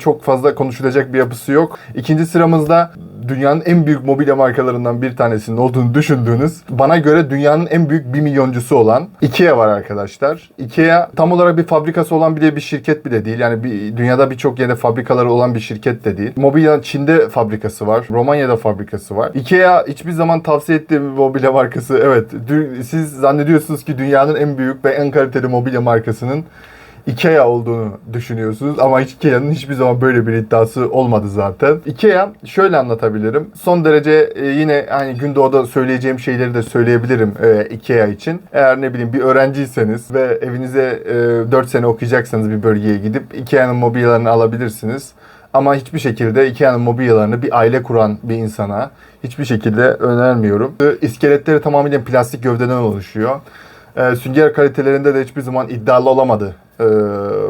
Çok fazla konuşulacak bir yapısı yok. İkinci sıramızda dünyanın en büyük mobilya markalarından bir tanesinin olduğunu düşündüğünüz, bana göre dünyanın en büyük 1 milyoncusu olan IKEA var arkadaşlar. IKEA tam olarak bir fabrikası olan bile bir şirket bile değil. Yani bir, dünyada birçok yerde fabrikaları olan bir şirket de değil. Mobilya Çin'de fabrikası var. Romanya'da fabrikası var. IKEA hiçbir zaman tavsiye ettiğim bir mobilya markası. Evet, siz zannediyorsunuz ki dünyanın en büyük ve en kaliteli mobilya markasının IKEA olduğunu düşünüyorsunuz ama Ikea'nın hiçbir zaman böyle bir iddiası olmadı zaten. Ikea şöyle anlatabilirim. Son derece e, yine hani Gündoğu'da söyleyeceğim şeyleri de söyleyebilirim e, Ikea için. Eğer ne bileyim bir öğrenciyseniz ve evinize e, 4 sene okuyacaksanız bir bölgeye gidip Ikea'nın mobilyalarını alabilirsiniz. Ama hiçbir şekilde Ikea'nın mobilyalarını bir aile kuran bir insana hiçbir şekilde önermiyorum. İskeletleri tamamen plastik gövdeden oluşuyor. E, sünger kalitelerinde de hiçbir zaman iddialı olamadı e,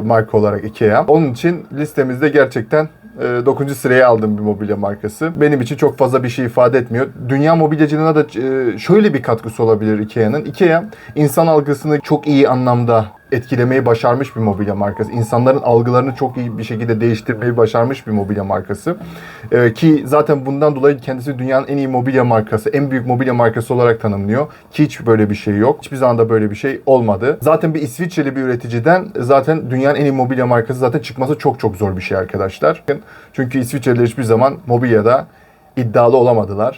marka olarak Ikea. Onun için listemizde gerçekten 9. sıraya aldığım bir mobilya markası. Benim için çok fazla bir şey ifade etmiyor. Dünya mobilyacılığına da e, şöyle bir katkısı olabilir Ikea'nın. Ikea insan algısını çok iyi anlamda etkilemeyi başarmış bir mobilya markası. İnsanların algılarını çok iyi bir şekilde değiştirmeyi başarmış bir mobilya markası. Ee, ki zaten bundan dolayı kendisi dünyanın en iyi mobilya markası, en büyük mobilya markası olarak tanımlıyor. Ki hiç böyle bir şey yok. Hiçbir zaman da böyle bir şey olmadı. Zaten bir İsviçreli bir üreticiden zaten dünyanın en iyi mobilya markası zaten çıkması çok çok zor bir şey arkadaşlar. Çünkü İsviçreliler hiçbir zaman mobilyada iddialı olamadılar.